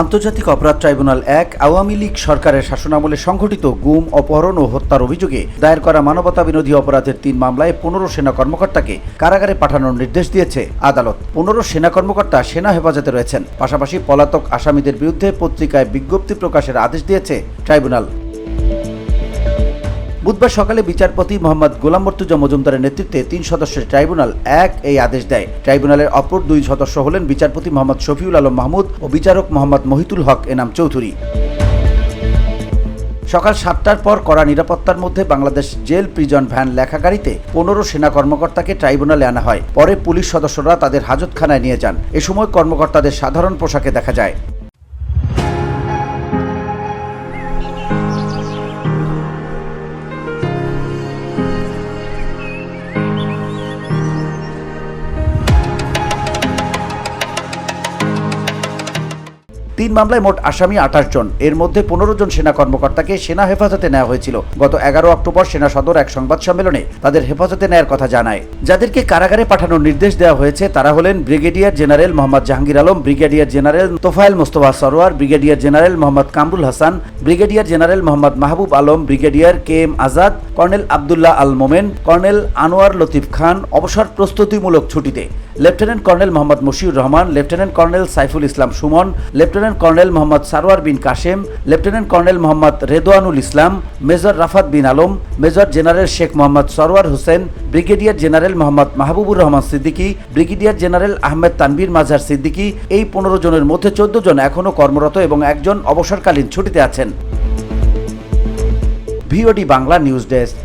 আন্তর্জাতিক অপরাধ ট্রাইব্যুনাল এক, আওয়ামী লীগ সরকারের শাসনামলে সংঘটিত গুম, অপহরণ ও হত্যার অভিযোগে দায়ের করা মানবতা বিরোধী অপরাধের তিন মামলায় পনেরো সেনা কর্মকর্তাকে কারাগারে পাঠানোর নির্দেশ দিয়েছে আদালত। পনেরো সেনা কর্মকর্তা সেনা হেফাজতে রয়েছেন। পাশাপাশি পলাতক আসামিদের বিরুদ্ধে পত্রিকায় বিজ্ঞপ্তি প্রকাশের আদেশ দিয়েছে ট্রাইব্যুনাল। বুধবার সকালে বিচারপতি মোহাম্মদ গোলাম মর্তুজা মজুমদারের নেতৃত্বে তিন সদস্যের ট্রাইব্যুনাল এক এই আদেশ দেয়। ট্রাইব্যুনালের অপর দুই সদস্য হলেন বিচারপতি মোহাম্মদ শফিউল আলম মাহমুদ ও বিচারক মোহাম্মদ মহিতুল হক এনাম চৌধুরী। সকাল সাতটার পর কড়া নিরাপত্তার মধ্যে বাংলাদেশ জেল, প্রিজন ভ্যান লেখা গাড়িতে পনেরো সেনা কর্মকর্তাকে ট্রাইব্যুনালে আনা হয়। পরে পুলিশ সদস্যরা তাদের হাজতখানায় নিয়ে যান। এ সময় কর্মকর্তাদের সাধারণ পোশাকে দেখা যায়। তিন মামলায় মোট আসামি আঠাশ জন। এর মধ্যে পনেরো জন সেনা কর্মকর্তাকে সেনা হেফাজতে নেওয়া হয়েছিল। গত এগারো অক্টোবর সেনা সদর এক সংবাদ সম্মেলনে তাদের হেফাজতে নেয়ার কথা জানায়। যাদেরকে কারাগারে পাঠানোর নির্দেশ দেওয়া হয়েছে, তারা হলেন brigadier general Mohammad Jahangir Alam, brigadier general Tofail Mostafa Sarwar, brigadier general Mohammad Kamrul Hasan, brigadier general Mohammad Mahbub Alam, brigadier K M Azad, colonel Abdullah Al Momen, colonel Anwar Latif Khan, অবসর প্রস্তুতিমূলক ছুটিতে। Lieutenant colonel Mohammad Mashiur Rahman, lieutenant colonel Saiful Islam Sumon, lieutenant colonel Mohammad Sarwar Bin Kashem, lieutenant colonel Mohammad Redwanul Islam, major Rafat Bin Alam, major general Sheikh Mohammad Sarwar Hossain, brigadier general Mohammad Mahbubur Rahman Siddiqui, brigadier general Ahmed Tanvir Mazhar Siddiqui, এই পনেরো জনের মধ্যে চোদ্দ জন এখনও কর্মরত এবং একজন অবসরকালীন ছুটিতে আছেন। VOD Bangla news desk.